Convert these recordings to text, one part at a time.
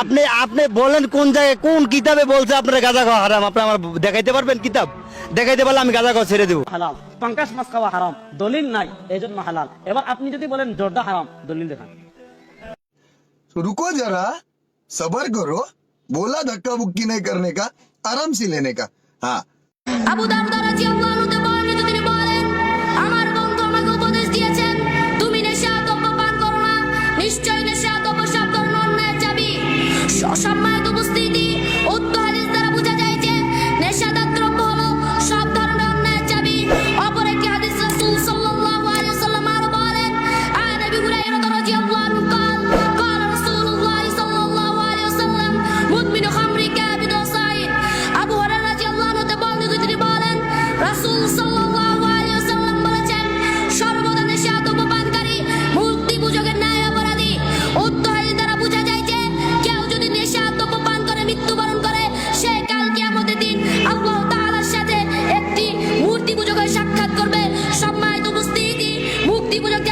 আপনি আপনি বলেন কোন জায়গায় কোন কিতাবে বলছে আপনার গাঁজা খাওয়া হারাম আপনি আমার দেখাইতে পারবেন কিতাব দেখাইতে পারলে আমি গাঁজা খাওয়া ছেড়ে দেবো হালাল পাঙ্কাশ মাছ খাওয়া হারাম দলিল নাই এই জন্য হালাল এবার আপনি যদি বলেন জর্দা হারাম দলিল দেখান तो रुको जरा सबर करो बोला धक्का बुक्की नहीं करने का आराम से लेने का हाँ আবু দাউদ রাদিয়াল্লাহু আনহু বর্ণিত তিনি বলেন আমার বন্ধু আমাকে উপদেশ দিয়েছেন তুমি নেশা দ্রব্য পান করো না নিশ্চয় নেশা দ্রব্য 구조대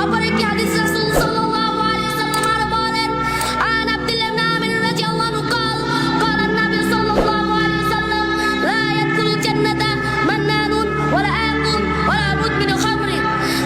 অপর একটি হাদিস রাসূল সাল্লাল্লাহু আলাইহি ওয়াসাল্লাম আরো বলেন আন আব্দুল্লাহ ইবনে আমির রাদিয়াল্লাহু আনহু قال قال النبي صلى الله عليه وسلم لا يدخل الجنة منان ولا آكل ولا مدمن خمر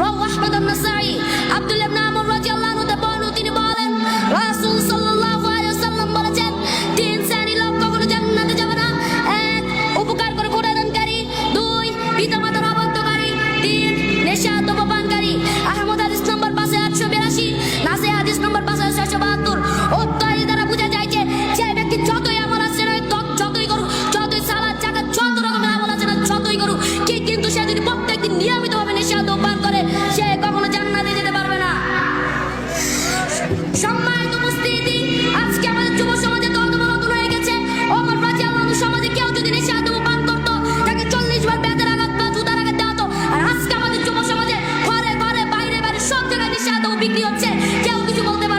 رواه أحمد النسائي আব্দুল্লাহ ইবনে আমর রাদিয়াল্লাহু আনহু থেকে বর্ণিত তিনি বলেন রাসূল সাল্লাল্লাহু আলাইহি ওয়াসাল্লাম বলেছেন তিন শ্রেণীর লোক কখনো জান্নাতে যাবে না এক উপকার করে ক্ষুধাদানকারী দুই পিতামাতার অবাধ্যকারী তিন নেশা কিন্তু সে যদি প্রত্যেকদিন নিয়মিতভাবে নেশা ধূমপান করে, সে কখনো জান্নাতে যেতে পারবে না। সম্মানিত উপস্থিতি, আজকে আমাদের যুব সমাজে হয়ে গেছে। অমর প্রাচী আল্লাহ সমাজে কেউ যদি নেশা তাকে চল্লিশ বার বেতের আঘাত বা জুতার আঘাত দেওয়া হতো। আর আজকে আমাদের যুব সমাজে ঘরে ঘরে বাইরে বাইরে সব জায়গায় নেশা বিক্রি হচ্ছে। কেউ কিছু বলতে পারছে